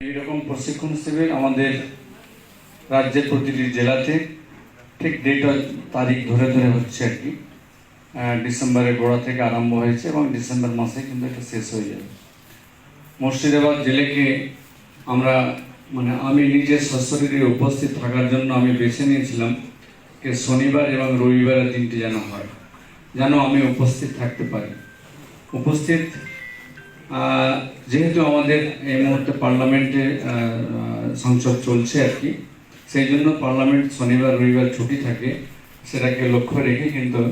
এইরকম প্রশিক্ষণ শিবির আমাদের রাজ্যের প্রতিটি জেলাতে ঠিক ডেট তারিখ ধরে ধরে হচ্ছে আর কি। ডিসেম্বরের গোড়া থেকে আরম্ভ হয়েছে এবং ডিসেম্বর মাসে কিন্তু এটা শেষ হয়ে যাবে। মুর্শিদাবাদ জেলেকে আমরা মানে আমি নিজে সশরীরে উপস্থিত থাকার জন্য আমি বেছে নিয়েছিলাম যে শনিবার এবং রবিবারের দিনটি যেন হয়, যেন আমি উপস্থিত থাকতে পারি। উপস্থিত যেহেতু আমাদের এই মুহূর্তে পার্লামেন্টে সংসদ চলছে আর কি, সেই জন্য পার্লামেন্ট শনিবার, রবিবার ছুটি থাকে, সেটাকে লক্ষ্য রেখে কিন্তু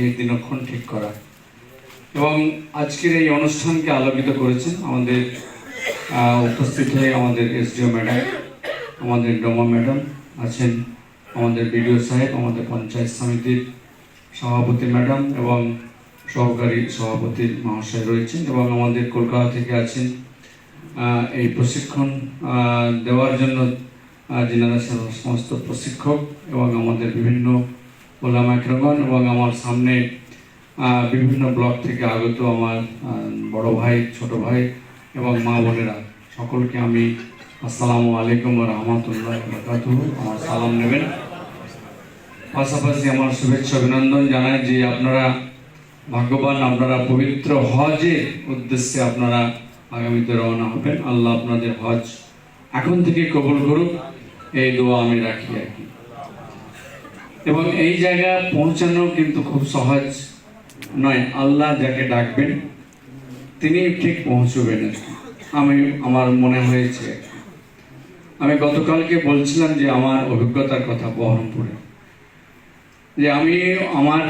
এই দিনক্ষণ ঠিক করা। এবং আজকের এই অনুষ্ঠানকে আলোকিত করেছেন আমাদের উপস্থিত হয়ে আমাদের এসডিও ম্যাডাম, আমাদের ডোমা ম্যাডাম আছেন আমাদের বিডিও সাহেব, আমাদের পঞ্চায়েত সমিতির সভাপতি ম্যাডাম এবং সহকারী সভাপতি মহাশয় রয়েছেন এবং আমাদের কলকাতা থেকে আছেন এই প্রশিক্ষণ দেওয়ার জন্য সম- সমস্ত প্রশিক্ষক এবং আমাদের বিভিন্ন ওলামাক্রগণ এবং আমার সামনে বিভিন্ন ব্লক থেকে আগত আমার বড় ভাই, ছোট ভাই এবং মা বোনেরা। সকলকে আমি আসসালামু আলাইকুম রহমতুল্লাহ আমার সালাম নেবেন। পাশাপাশি আমার শুভেচ্ছা, অভিনন্দন জানাই যে আপনারা ভাগ্যবান আপনারা পবিত্র হজের উদ্দেশ্যে আপনারা আগামীতে রওনা হবেন। আল্লাহ আপনাদের হজ এখন থেকে কবুল করুক। এই দোয়া আমি রাখি আর কি। এবং এই জায়গা পৌঁছানো কিন্তু খুব সহজ নয়। আল্লাহ যাকে ডাকবেন, তিনি ঠিক পৌঁছবেন। আমি, আমার মনে হয়েছে। আমি গতকালকে বলছিলাম যে আমার অভিজ্ঞতার কথা বহরমপুরে। যে আমি আমার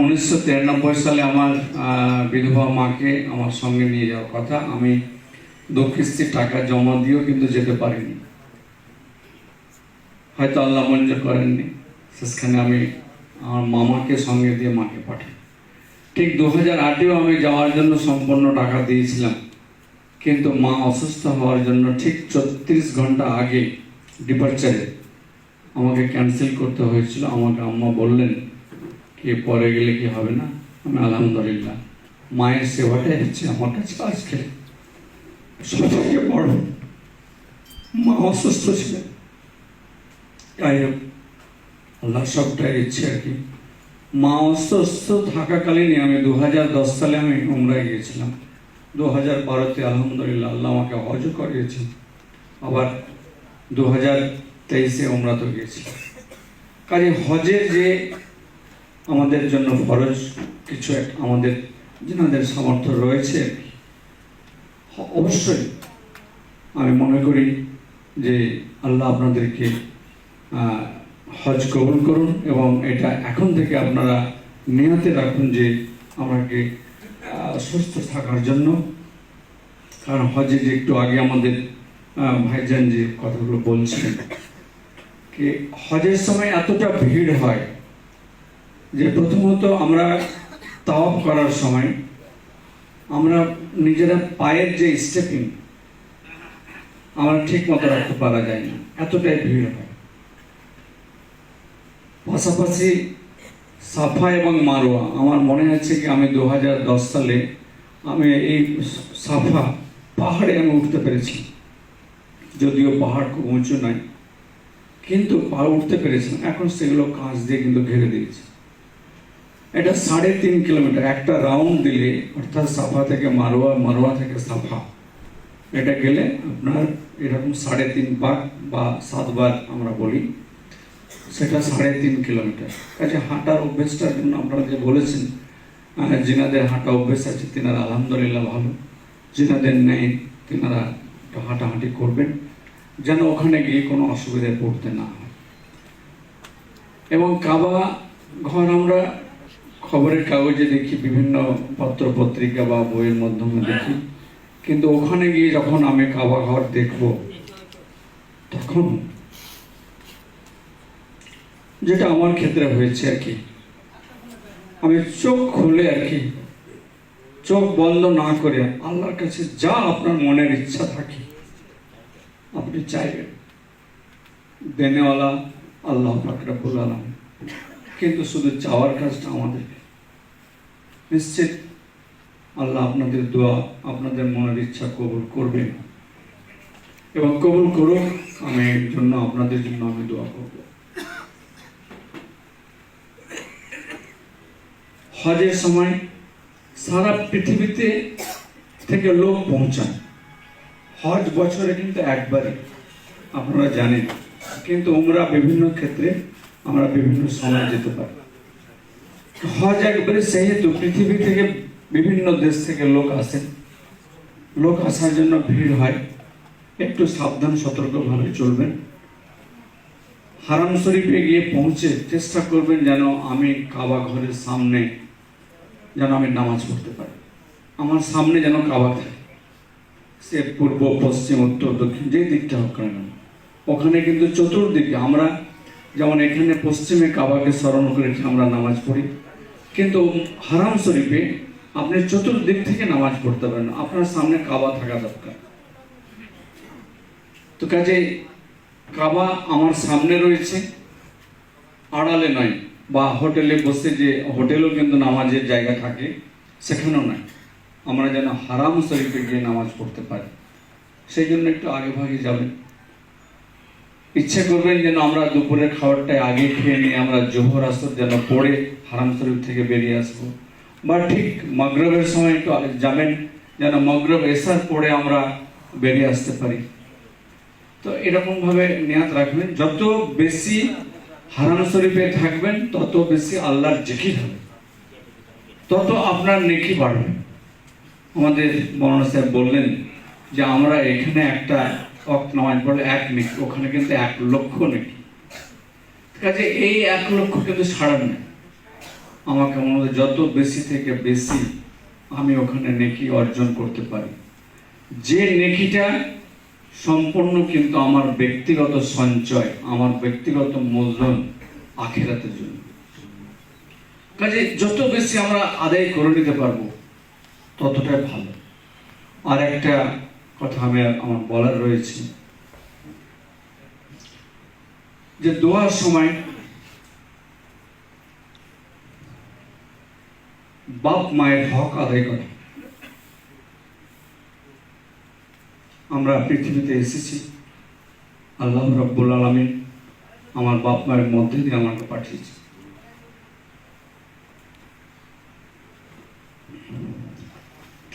উনিশশো তিরানব্বই সালে আমার বিধবা মাকে আমার সঙ্গে নিয়ে যাওয়ার কথা। আমি দু কিস্তির টাকা জমা দিয়েও কিন্তু যেতে পারিনি। হয়তো আল্লাহ মঞ্জুর করেননি। শেষখানে আমি আমার মামাকে সঙ্গে দিয়ে মাকে পাঠাই। ঠিক দু হাজার আটেও আমি যাওয়ার জন্য সম্পূর্ণ টাকা দিয়েছিলাম। কিন্তু মা অসুস্থ হওয়ার জন্য ঠিক ছত্রিশ ঘণ্টা আগে ডিপার্চারে আমাকে ক্যান্সেল করতে হয়েছিল। আমাকে আম্মা বললেন, কি পরে গেলে কি হবে না? আমি আলহামদুলিল্লাহ। মায়ের সেবাটাই হচ্ছে আমার কাছে আজকে সবথেকে বড়, মা অসুস্থ ছিলেন। যাই হোক, আল্লাহ সবটাই ইচ্ছে আর কি। মা অসুস্থ থাকাকালীনই আমি দু হাজার দশ সালে আমি উমরায় গিয়েছিলাম। দু হাজার বারোতে আলহামদুলিল্লাহ আল্লাহ আমাকে হজও করিয়েছেন। আবার দু হাজার তেইশে উমরা তো গিয়েছি কাজে হজের যে আমাদের জন্য ফরজ, কিছু এক আমাদের যেনাদের সামর্থ্য রয়েছে, অবশ্যই আমি মনে করি যে আল্লাহ আপনাদেরকে হজ কবুল করুন এবং এটা এখন থেকে আপনারা নিয়তে রাখুন যে আমাকে সুস্থ থাকার জন্য। কারণ হজে যে একটু আগে আমাদের ভাইজান যে কথাগুলো বলছিলেন কি হজের সময় এতটা ভিড় হয় যে প্রথমত আমরা তাওয়াফ করার সময় আমরা নিজেরা পায়ের যে স্টেপিং আমরা ঠিক মতো রাখতে পারা যায় না। এতটাই ভিড় হয়। পাশাপাশি সাফা এবং মারোয়া, আমার মনে আছে কি আমি দু হাজার দশ সালে আমি এই সাফা পাহাড়ে আমি উঠতে পেরেছি। যদিও পাহাড় খুব উঁচু নয়। কিন্তু পাহাড় উঠতে পেরেছিলাম এখন সেগুলো কাঁচ দিয়ে কিন্তু ঘিরে দিয়েছে। এটা সাড়ে তিন কিলোমিটার, একটা রাউন্ড দিলে, অর্থাৎ সাফা থেকে মারোয়া মারোয়া থেকে সাফা, এটা গেলে আপনার এরকম সাড়ে তিন বার বা সাতবার আমরা বলি, সেটা সাড়ে তিন কিলোমিটার। কাজে হাঁটার অভ্যেসটার জন্য আপনারা যে বলেছেন যিনাদের হাঁটা অভ্যেস আছে, তিনারা আলহামদুলিল্লাহ ভালো। যিনাদের নেই, তিনারা হাঁটাহাঁটি করবেন। যেন ওখানে গিয়ে কোনো অসুবিধায় পড়তে না হয়। এবং কাবা ঘর আমরা খবরের কাগজে দেখি, বিভিন্ন পত্র পত্রিকা বা বইয়ের মাধ্যমে দেখি। কিন্তু ওখানে গিয়ে যখন আমি কাবা ঘর দেখব, তখন যেটা আমার ক্ষেত্রে হয়েছে আর কি, আমি চোখ খুলে আর কি, চোখ বন্ধ না করে আল্লাহর কাছে যা আপনার মনের ইচ্ছা থাকে আপনি চাইবেন। দেনেওয়ালা আল্লাহ ফাকরাবুল আলম কিন্তু শুধু চাওয়ার কাজটা আমাদের নিশ্চিত আল্লাহ আপনাদের দোয়া, আপনাদের মনের ইচ্ছা কবুল করবেন। এবং কবুল করুক, আমি এর জন্য, আপনাদের জন্য আমি দোয়া করব। হজের সময় সারা পৃথিবীতে থেকে লোক পৌঁছান হজ বছরে কিন্তু একবারই, আপনারা জানেন। কিন্তু আমরা বিভিন্ন ক্ষেত্রে আমরা বিভিন্ন সময় যেতে পারি। হজ একবারে সেহেতু পৃথিবী থেকে বিভিন্ন দেশ থেকে লোক আসেন। লোক আসার জন্য ভিড় হয়। একটু সাবধান সতর্কভাবে চলবেন। হারাম শরীফে গিয়ে পৌঁছে চেষ্টা করবেন যেন আমি কাবা ঘরের সামনে যেন আমি নামাজ পড়তে পারি। আমার সামনে যেন কাবা থাকে। সে পূর্ব, পশ্চিম, উত্তর, দক্ষিণ যে দিকটা হোক না ওখানে কিন্তু চতুর্দিকে আমরা যেমন এখানে পশ্চিমে কাবাকে স্মরণ করে আমরা নামাজ পড়ি, কিন্তু হারাম শরীফে আপনি চতুর্দিক থেকে নামাজ পড়তে পারেন, আপনার সামনে কাবা থাকা দরকার। তো কাজে কাবা আমার সামনে রয়েছে, আড়ালে নয়, বা হোটেলে বসে যে হোটেলেও কিন্তু নামাজের জায়গা থাকে, সেখানেও নয়। আমরা যেন হারাম শরীফে গিয়ে নামাজ পড়তে পারি। সেই জন্য একটু আগে ভাগে যাবেন ইচ্ছে করবেন যেন আমরা দুপুরের খাবারটাই আগে খেয়ে নিয়ে আমরা জোহর আসর যেন পড়ে হারাম শরীফ থেকে বেরিয়ে আসব। বা ঠিক মগরবের সময় একটু আগে যাবেন, যেন মগরব এসার পড়ে আমরা বেরিয়ে আসতে পারি। তো এরকমভাবে নিয়াত রাখবেন। যত বেশি হারাম শরীফে থাকবেন, তত বেশি আল্লাহর জিকির হবে। তত আপনার নেকি বাড়বে। আমাদের মৌলানা সাহেব বললেন যে আমরা এখানে একটা নামাজ পড়লে এক নেকি ওখানে কিন্তু এক লক্ষ নেকি। কাজে এই এক লক্ষ কিন্তু ছাড়ার নেই আমাকে মনে হয় যত বেশি থেকে বেশি আমি ওখানে নেকি অর্জন করতে পারি। যে নেকিটা সম্পূর্ণ কিন্তু আমার ব্যক্তিগত সঞ্চয়, আমার ব্যক্তিগত মূলধন আখেরাতের জন্য। কাজে যত বেশি আমরা আদায় করে নিতে পারব ততটাই ভালো। আর একটা কথা আমি আমার বলার রয়েছে। যে দোয়ার সময় বাপ মায়ের হক আদায় করে। আমরা পৃথিবীতে এসেছি। আল্লাহ রব্বুল আলমিন আমার বাপ মায়ের মধ্যে দিয়ে আমাকে পাঠিয়েছে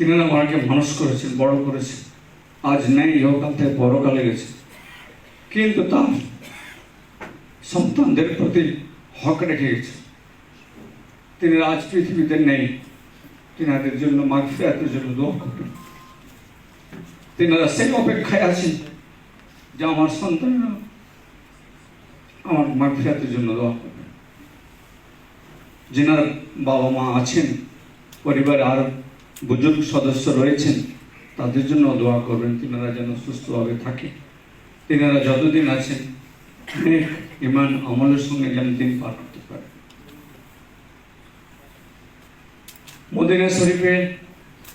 তিনারা আমাকে মানুষ করেছেন, বড় করেছেন। আজ নেই ইহকাল থেকে পরকালে গেছে। কিন্তু তার সন্তানদের প্রতি হক রেখে গেছে। তিনি আজ পৃথিবীতে নেই। তিনাদের জন্য মাগফিরাতের জন্য দোয়া করবেন। তিনারা সেই অপেক্ষায় আছেন যে আমার সন্তানরা আমার মাগফিরাতের জন্য দোয়া করবেন। যেনার বাবা মা আছেন, পরিবারে আর বুজুর্গ সদস্য রয়েছেন, তাদের জন্য দোয়া করবেন, তিনারা যেন সুস্থভাবে থাকে। তিনারা যতদিন আছেন অনেক ইমান আমলের সঙ্গে যেন দিন পার করতে পারে মদিনা শরীফে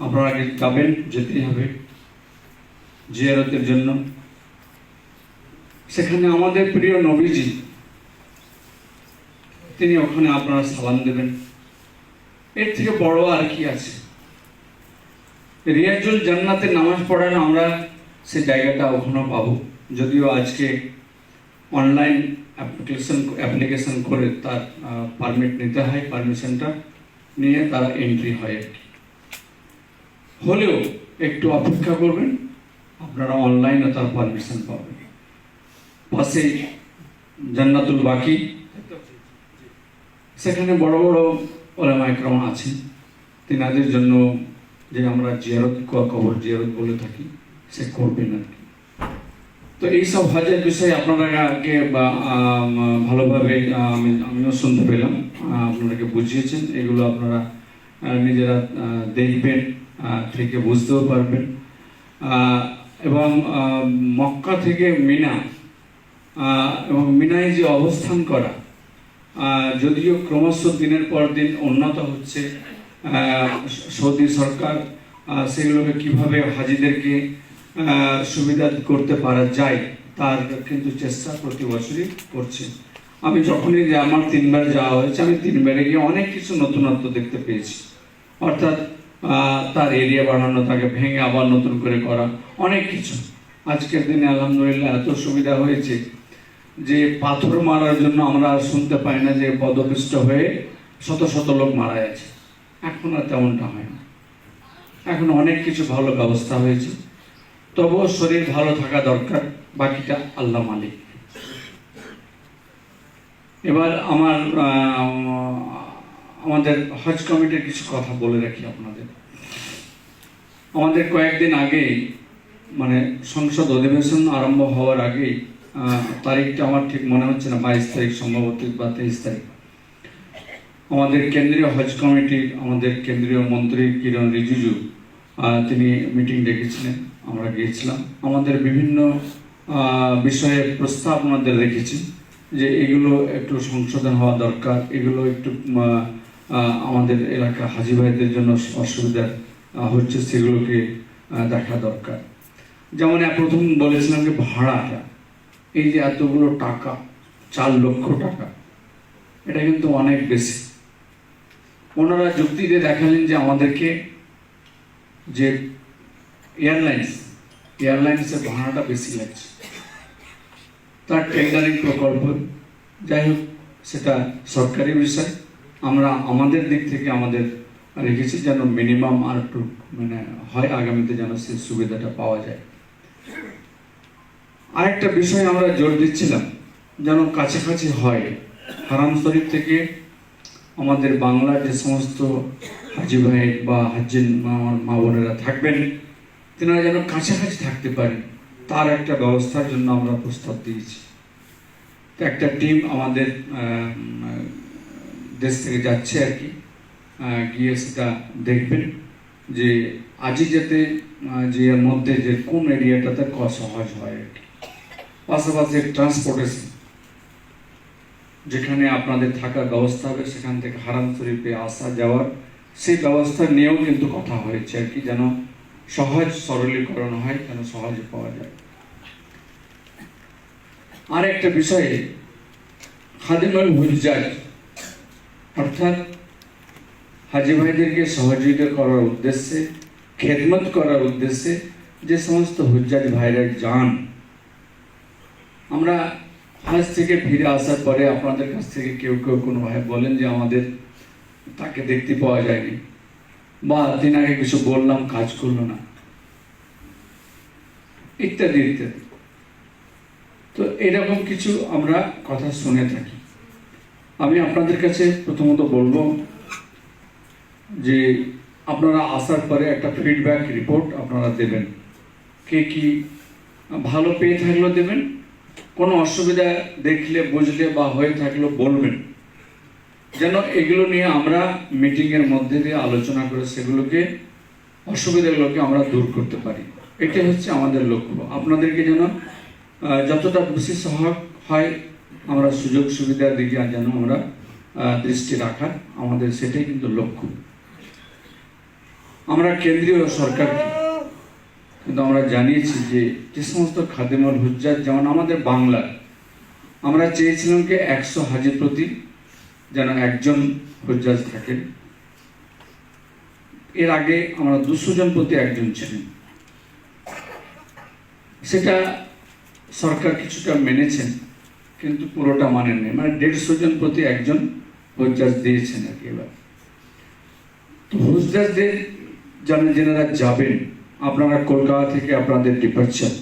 আপনারা আগে যাবেন, যেতেই হবে জিয়ারতের জন্য। সেখানে আমাদের প্রিয় নবীজি, তিনি ওখানে আপনারা সালাম দেবেন। এর থেকে বড় আর কি আছে? রিয়াজুল জান্নাতে নামাজ পড়ার আমরা সে জায়গাটা ওখানেও পাবো। যদিও আজকে অনলাইন অ্যাপ্লিকেশন অ্যাপ্লিকেশন করে তার পারমিট নিতে হয় পারমিশনটা নিয়ে তারা এন্ট্রি হয় আর কি। হলেও একটু অপেক্ষা করবেন, আপনারা অনলাইনে তার পারমিশন পাবেন। পাশে জান্নাতুল বাকি। সেখানে বড় বড় ওলামাইক্রম আছেন। তিনাদের জন্য যে আমরা জিয়ারত কবর জিয়ারত বলে থাকি সে করবেন আর কি তো এইসব হজের বিষয়ে আপনারা আগে ভালোভাবে আমি আমিও শুনতে পেলাম আহ, আপনারাকে বুঝিয়েছেন। এগুলো আপনারা নিজেরা দেখবেন থেকে বুঝতেও পারবেন। এবং মক্কা থেকে মিনা এবং মিনায় যে অবস্থান করা যদিও ক্রমশ দিনের পর দিন উন্নত হচ্ছে সৌদি সরকার সেগুলোকে কীভাবে হাজিদেরকে সুবিধা করতে পারা যায়, তার কিন্তু চেষ্টা প্রতি বছরই করছে। আমি যখনই আমার তিনবার যাওয়া হয়েছে, আমি তিনবারে গিয়ে অনেক কিছু নতুনত্ব দেখতে পেয়েছি। অর্থাৎ তার এরিয়া বাড়ানো তাকে ভেঙে আবার নতুন করে করা, অনেক কিছু। আজকের দিনে আলহামদুলিল্লাহ এত সুবিধা হয়েছে যে পাথর মারার জন্য আমরা শুনতে পাই না যে পদপিষ্ট হয়ে শত শত লোক মারা যাচ্ছে এখন আর তেমনটা হয় না। এখন অনেক কিছু ভালো ব্যবস্থা হয়েছে। তবুও শরীর ভালো থাকা দরকার, বাকিটা আল্লাহ মালিক। এবার আমার আমাদের হজ কমিটির কিছু কথা বলে রাখি আপনাদের। আমাদের কয়েকদিন আগেই মানে সংসদ অধিবেশন আরম্ভ হওয়ার আগেই তারিখটা আমার ঠিক মনে হচ্ছে না, বাইশ তারিখ সম্ভবত বা তেইশ তারিখ। আমাদের কেন্দ্রীয় হজ কমিটির, আমাদের কেন্দ্রীয় মন্ত্রী কিরণ রিজিজু তিনি মিটিং ডেকেছিলেন, আমরা গিয়েছিলাম। আমাদের বিভিন্ন বিষয়ে প্রস্তাব ওনাদের রেখেছি যে এগুলো একটু সংশোধন হওয়া দরকার, এগুলো একটু আমাদের এলাকা হাজি ভাইদের জন্য অসুবিধা হচ্ছে সেগুলোকে দেখা দরকার। যেমন প্রথম বলেছিলাম যে ভাড়াটা, এই যে এতগুলো টাকা, চার লক্ষ টাকা, এটা কিন্তু অনেক বেশি। ওনারা যুক্তি দিয়ে দেখালেন যে আমাদেরকে যে এয়ারলাইন্স, এয়ারলাইন্সের ভাড়াটা বেশি লাগছে। তার টেন্ডারিং প্রকল্প, যাই হোক, সেটা সরকারি বিষয়। আমরা আমাদের দিক থেকে আমাদের রেখেছি যেন মিনিমাম আর একটু মানে হয় আগামীতে যেন সেই সুবিধাটা পাওয়া যায়। আরেকটা বিষয় আমরা জোর দিচ্ছিলাম, যেন কাছাকাছি হয়। হারাম শরীফ থেকে আমাদের বাংলার যে সমস্ত হাজি ভাই বা হাজিন মা বোনেরা থাকবেন, তেনারা যেন কাছাকাছি থাকতে পারেন, তার একটা ব্যবস্থার জন্য আমরা প্রস্তাব দিয়েছি। তো একটা টিম আমাদের দেশ থেকে যাচ্ছে আর কি গিয়ে সেটা দেখবেন যে আজই যাতে যে এর মধ্যে যে কোন এরিয়াটাতে সহজ হয় আর কি। পাশাপাশি ট্রান্সপোর্টেশন যেখানে আপনাদের থাকার ব্যবস্থা হবে, সেখান থেকে হারাম শরীফে আসা যাওয়ার। সেই ব্যবস্থা নিয়েও কিন্তু কথা হয়েছে আর কি, যেন সহজ সরলীকরণ হয়, যেন সহজে পাওয়া যায়। আর একটা বিষয়ে, খাদিমুল হুজ্জাজ, অর্থাৎ হাজি ভাইদেরকে সহযোগিতা করার উদ্দেশ্যে, খেদমত করার উদ্দেশ্যে যে সমস্ত হুজ্জাজ ভাইরা যান, আমরা হাজ থেকে ফিরে আসার পরে আপনাদের কাছ থেকে কেউ কেউ কোনো ভাই বলেন যে আমাদের তাকে দেখতে পাওয়া যায়নি। বা তিনাকে কিছু বললাম, কাজ করল না। ইত্যাদি ইত্যাদি। তো এরকম কিছু আমরা কথা শুনে থাকি। আমি আপনাদের কাছে প্রথমত বলব যে আপনারা আসার পরে একটা ফিডব্যাক রিপোর্ট আপনারা দেবেন। কে কি ভালো পেয়ে থাকলেও দেবেন কোনো অসুবিধা দেখলে, বুঝলে বা হয়ে থাকলেও বলবেন। যেন এগুলো নিয়ে আমরা মিটিংয়ের মধ্যে দিয়ে আলোচনা করে সেগুলোকে, অসুবিধাগুলোকে আমরা দূর করতে পারি। এটা হচ্ছে আমাদের লক্ষ্য। আপনাদেরকে যেন যতটা বেশি সহায়ক হয়, আমরা সুযোগ সুবিধার দিকে যেন আমরা দৃষ্টি রাখার আমাদের সেটাই কিন্তু লক্ষ্য। আমরা কেন্দ্রীয় সরকারকে কিন্তু আমরা জানিয়েছি যে যে সমস্ত খাদ্যমল হুজ্জাত যেমন আমাদের বাংলার আমরা চেয়েছিলাম কি একশো হাজি প্রতি যেন একজন হুজ্জাজ থাকেন। এর আগে আমরা দুশো জন প্রতি একজন ছিলেন। সেটা সরকার কিছুটা মেনেছেন, কিন্তু পুরোটা মানেননি মানে দেড়শো জন প্রতি একজন হুজ্জাজ দিয়েছেন আর কি এবার। তো হুজ্জাজদের যেন যেনারা যাবেন আপনারা কলকাতা থেকে আপনাদের ডিপার্চার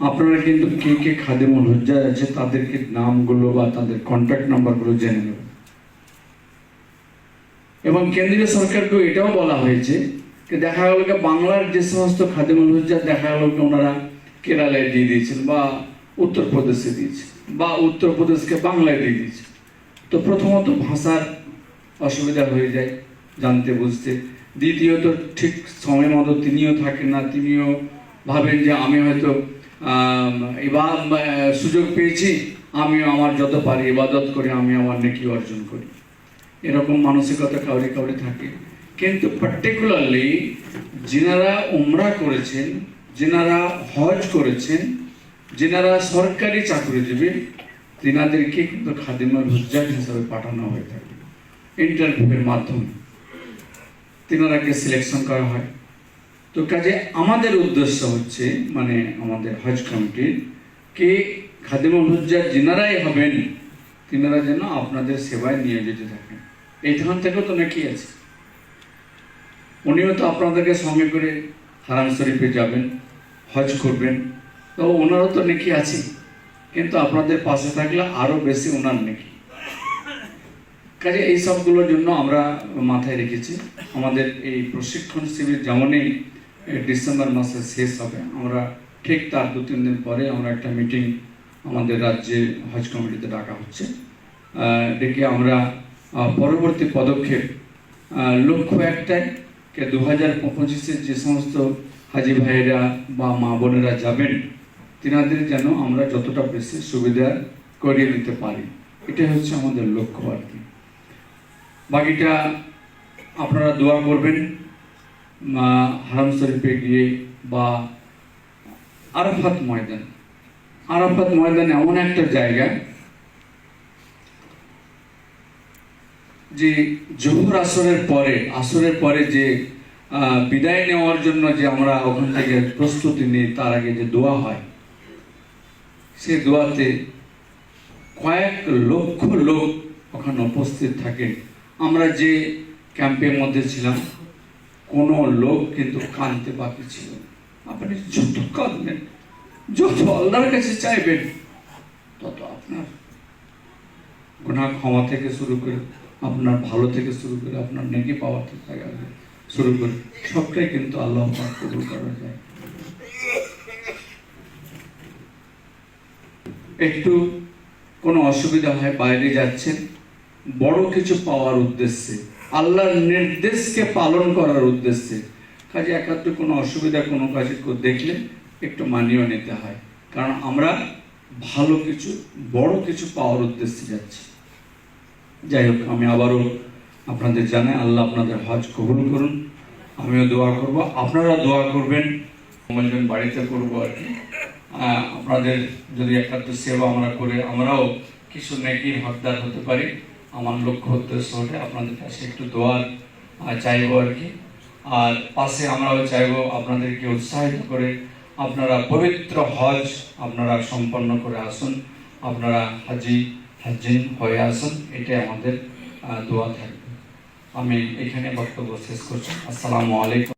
আপনারা কিন্তু কে কে খাদেমুল হুজ্জাজ আছে, তাদেরকে নামগুলো বা তাদের কন্ট্যাক্ট নাম্বারগুলো জেনে নেবেন। এবং কেন্দ্রীয় সরকারকেও এটাও বলা হয়েছে যে দেখা গেল বাংলার যে সমস্ত খাদেমুল হুজ্জাজ দেখা গেল ওনারা কেরালায় দিয়ে দিয়েছেন বা উত্তরপ্রদেশে দিয়েছে বা উত্তরপ্রদেশকে বাংলায় দিয়ে দিয়েছে তো প্রথমত ভাষার অসুবিধা হয়ে যায় জানতে বুঝতে। দ্বিতীয়ত ঠিক সময় মতো তিনিও থাকেন না, তিনিও ভাবেন যে আমি হয়তো এবার সুযোগ পেয়েছি, আমিও আমার যত পারি ইবাদত করে আমি আমার নেকি অর্জন করি। এরকম মানসিকতা কাউরি কাউরি থাকে। কিন্তু পার্টিকুলারলি যেনারা উমরা করেছেন, যেনারা হজ করেছেন, যেনারা সরকারি চাকরিজীবী, তেনাদেরকে কিন্তু খাদিমার হুজ্জাত হিসাবে পাঠানো হয়ে থাকে। ইন্টারভিউয়ের মাধ্যমে। তিনারাকে সিলেকশন করা হয়। তো কাজে আমাদের উদ্দেশ্য হচ্ছে মানে আমাদের হজ কমিটির কে খাদিমুল হুজ্জার যিনারাই হবেন, তিনারা যেন আপনাদের সেবায় নিয়োজিত থাকেন। এই ধান থেকেও তো নাকি আছে। উনিও তো আপনাদেরকে সঙ্গে করে হারাম শরীফে যাবেন, হজ করবেন, তো ওনারও তো নাকি আছে। কিন্তু আপনাদের পাশে থাকলে আরও বেশি ওনার নাকি। কাজে এই সবগুলোর জন্য আমরা মাথায় রেখেছি। আমাদের এই প্রশিক্ষণ শিবির যেমনই ডিসেম্বর মাসে শেষ হবে, আমরা ঠিক তার দু, তিন দিন পরে আমরা একটা মিটিং আমাদের রাজ্যে হজ কমিটিতে ডাকা হচ্ছে। ডেকে আমরা পরবর্তী পদক্ষেপ লক্ষ্য একটাই কে দু হাজার পঁচিশে যে সমস্ত হাজি ভাইয়েরা বা মা বোনেরা যাবেন, তিনাদের যেন আমরা যতটা বেশি সুবিধা করিয়ে দিতে পারি। এটাই হচ্ছে আমাদের লক্ষ্য আর কি। বাকিটা আপনারা দোয়া করবেন হারাম শরীফে গিয়ে বা আরাফাত ময়দান। আরাফাত ময়দান এমন একটা জায়গা যে জোহর আসরের পরে আসরের পরে যে বিদায় নেওয়ার জন্য যে আমরা ওখান থেকে প্রস্তুতি নিই, তার আগে যে দোয়া হয়, সে দোয়াতে কয়েক লক্ষ লোক ওখানে উপস্থিত থাকেন। আমরা যে ক্যাম্পের মধ্যে ছিলাম, কোনো লোক কিন্তু কানতে বাকি ছিল। আপনি যত কাঁদবেন, যত আল্লাহর কাছে চাইবেন, তত আপনার গুনাহ ক্ষমা থেকে শুরু করে, আপনার ভালো থেকে শুরু করে, আপনার নেকি পাওয়া থেকে শুরু করে, সবটাই কিন্তু আল্লাহ কবুল করা যায় একটু কোনো অসুবিধা হয়, বাইরে যাচ্ছেন বড় কিছু পাওয়ার উদ্দেশ্যে, আল্লাহর নির্দেশকে পালন করার উদ্দেশ্যে। কাজে একাত্র কোনো অসুবিধা কোনো কাজে দেখলে একটু মানিয়ে নিতে হয়। কারণ আমরা ভালো কিছু, বড় কিছু পাওয়ার উদ্দেশ্যে যাচ্ছি। যাই হোক, আমি আবারও আপনাদের জানাই, আল্লাহ আপনাদের হজ কবুল করুন। আমিও দোয়া করব। আপনারা দোয়া করবেন। মঙ্গলজন বাড়িতে করব আর কি। আপনাদের যদি একাত্র সেবা আমরা করে, আমরাও কিছু নেকির হকদার হতে পারি। আমার লক্ষ্য উদ্দেশ্য হলে আপনাদের কাছে একটু দোয়ার চাইব আর কি। আর পাশে আমরাও চাইব আপনাদেরকে উৎসাহিত করে আপনারা পবিত্র হজ আপনারা সম্পন্ন করে আসুন, আপনারা হাজি হাজিন হয়ে আসুন, এটাই আমাদের দোয়া থাকবে। আমি এখানে বক্তব্য শেষ করছি। আসসালামু আলাইকুম।